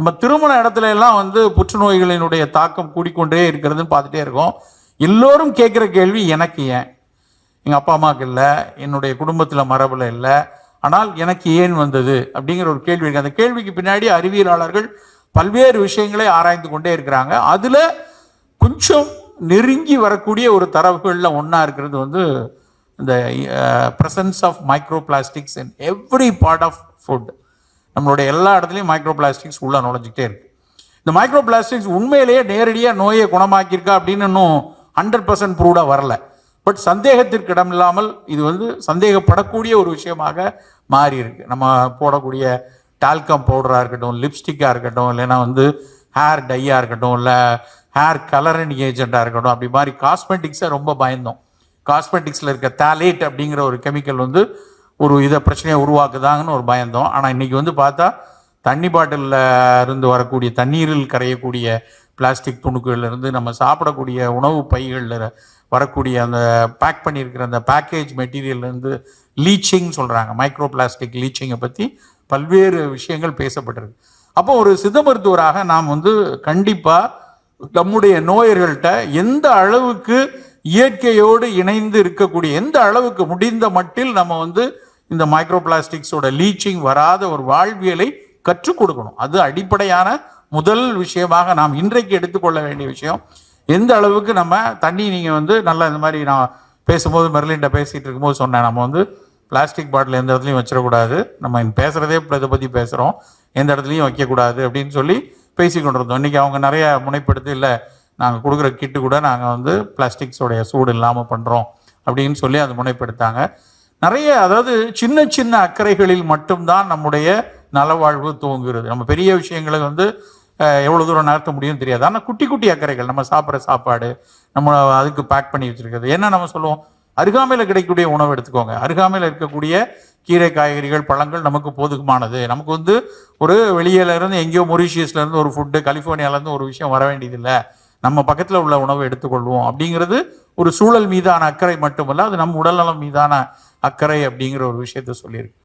நம்ம திருமண இடத்துல எல்லாம் வந்து புற்றுநோய்களினுடைய தாக்கம் கூடிக்கொண்டே இருக்கிறதுன்னு பார்த்துட்டே இருக்கோம். எல்லோரும் கேட்குற கேள்வி எனக்கு ஏன்? எங்கள் அப்பா அம்மாவுக்கு இல்லை என்னுடைய குடும்பத்தில் மரபில் இல்லை. ஆனால் எனக்கு ஏன் வந்தது? அப்படிங்கிற ஒரு கேள்வி இருக்கு. அந்த கேள்விக்கு பின்னாடி அறிவியலாளர்கள் பல்வேறு விஷயங்களை ஆராய்ந்து கொண்டே இருக்கிறாங்க. அதில் கொஞ்சம் நெருங்கி வரக்கூடிய ஒரு தரவுகளில் ஒன்றா இருக்கிறது வந்து இந்த presence of microplastics in every part of food நம்மளுடைய எல்லா இடத்துலையும் மைக்ரோ பிளாஸ்டிக்ஸ் உள்ளே நுழைஞ்சிக்கிட்டே இருக்குது இந்த மைக்ரோ பிளாஸ்டிக்ஸ் உண்மையிலேயே நேரடியாக நோயை குணமாக்கியிருக்கா அப்படின்னு இன்னும் ஹண்ட்ரட் பர்சன்ட் ப்ரூவ்டாக வரல. பட் சந்தேகத்திற்கு இடம் இல்லாமல் இது வந்து சந்தேகப்படக்கூடிய ஒரு விஷயமாக மாறி இருக்கு நம்ம போடக்கூடிய டால்கம் பவுடராக இருக்கட்டும் லிப்ஸ்டிக்காக இருக்கட்டும் இல்லைன்னா வந்து ஹேர் டையாக இருக்கட்டும் இல்லை ஹேர் கலரிங் ஏஜெண்ட்டாக இருக்கட்டும் அப்படி மாதிரி காஸ்மெட்டிக்ஸை ரொம்ப பயந்தோம். காஸ்மெட்டிக்ஸில் இருக்க தாலேட் அப்படிங்கிற ஒரு கெமிக்கல் வந்து ஒரு இதை பிரச்சனையை உருவாக்குதாங்கன்னு ஒரு பயந்தோம். ஆனால் இன்றைக்கி வந்து பார்த்தா தண்ணி பாட்டிலில் இருந்து வரக்கூடிய தண்ணீரில் கரையக்கூடிய பிளாஸ்டிக் துணுக்குகள்லேருந்து நம்ம சாப்பிடக்கூடிய உணவு பைகளில் வரக்கூடிய அந்த பேக் பண்ணியிருக்கிற அந்த பேக்கேஜ் மெட்டீரியல்லேருந்து லீச்சிங் சொல்கிறாங்க மைக்ரோ பிளாஸ்டிக் லீச்சிங்கை பற்றி பல்வேறு விஷயங்கள் பேசப்பட்டிருக்கு. அப்போ ஒரு சித்த மருத்துவராக நாம் வந்து கண்டிப்பாக நம்முடைய நோயர்கள்ட்ட எந்த அளவுக்கு இயற்கையோடு இணைந்து இருக்கக்கூடிய எந்த அளவுக்கு முடிந்த மட்டில் நம்ம வந்து இந்த மைக்ரோ பிளாஸ்டிக்ஸோட லீச்சிங் வராத ஒரு வாழ்வியலை கற்றுக் கொடுக்கணும். அது அடிப்படையான முதல் விஷயமாக நாம் இன்றைக்கு எடுத்துக்கொள்ள வேண்டிய விஷயம். எந்த அளவுக்கு நம்ம தண்ணி நீங்கள் வந்து நல்லா இந்த மாதிரி நான் பேசும்போது மெர்லின்ட்ட பேசிகிட்டு இருக்கும்போது சொன்னேன். நம்ம வந்து பிளாஸ்டிக் பாட்டில் எந்த இடத்துலையும் வச்சிடக்கூடாது. நம்ம பேசுகிறதே இதை பற்றி பேசுகிறோம் எந்த இடத்துலையும் வைக்கக்கூடாது அப்படின்னு சொல்லி பேசி கொண்டிருந்தோம். இன்றைக்கி அவங்க நிறைய முனைப்படுத்தி இல்லை நாங்கள் கொடுக்குற கிட்டு கூட நாங்கள் வந்து பிளாஸ்டிக்ஸோடைய சூடு இல்லாமல் பண்ணுறோம் அப்படின்னு சொல்லி அதை முனைப்படுத்தாங்க. நிறைய அதாவது சின்ன சின்ன அக்கறைகளில் மட்டும்தான் நம்முடைய நலவாழ்வு துவங்குகிறது. நம்ம பெரிய விஷயங்களை வந்து எவ்வளோ தூரம் நகர்த்த முடியும் தெரியாது. ஆனால் குட்டி குட்டி அக்கறைகள் நம்ம சாப்பிட்ற சாப்பாடு நம்ம அதுக்கு பேக் பண்ணி வச்சிருக்கிறது. என்ன நம்ம சொல்லுவோம் அருகாமையில் கிடைக்கக்கூடிய உணவு எடுத்துக்கோங்க. அருகாமையில் இருக்கக்கூடிய கீரை காய்கறிகள் பழங்கள் நமக்கு போதுமானது. நமக்கு வந்து ஒரு வெளியிலேருந்து எங்கேயோ மொரிஷியஸ்லேருந்து ஒரு ஃபுட்டு கலிஃபோர்னியாவிலேருந்து ஒரு விஷயம் வர வேண்டியதில்லை. நம்ம பக்கத்தில் உள்ள உணவை எடுத்துக்கொள்வோம். அப்படிங்கிறது ஒரு சூழல் மீதான அக்கறை மட்டுமல்ல அது நம் உடல்நலம் மீதான அக்கறை அப்படிங்கிற ஒரு விஷயத்த சொல்லியிருக்கு.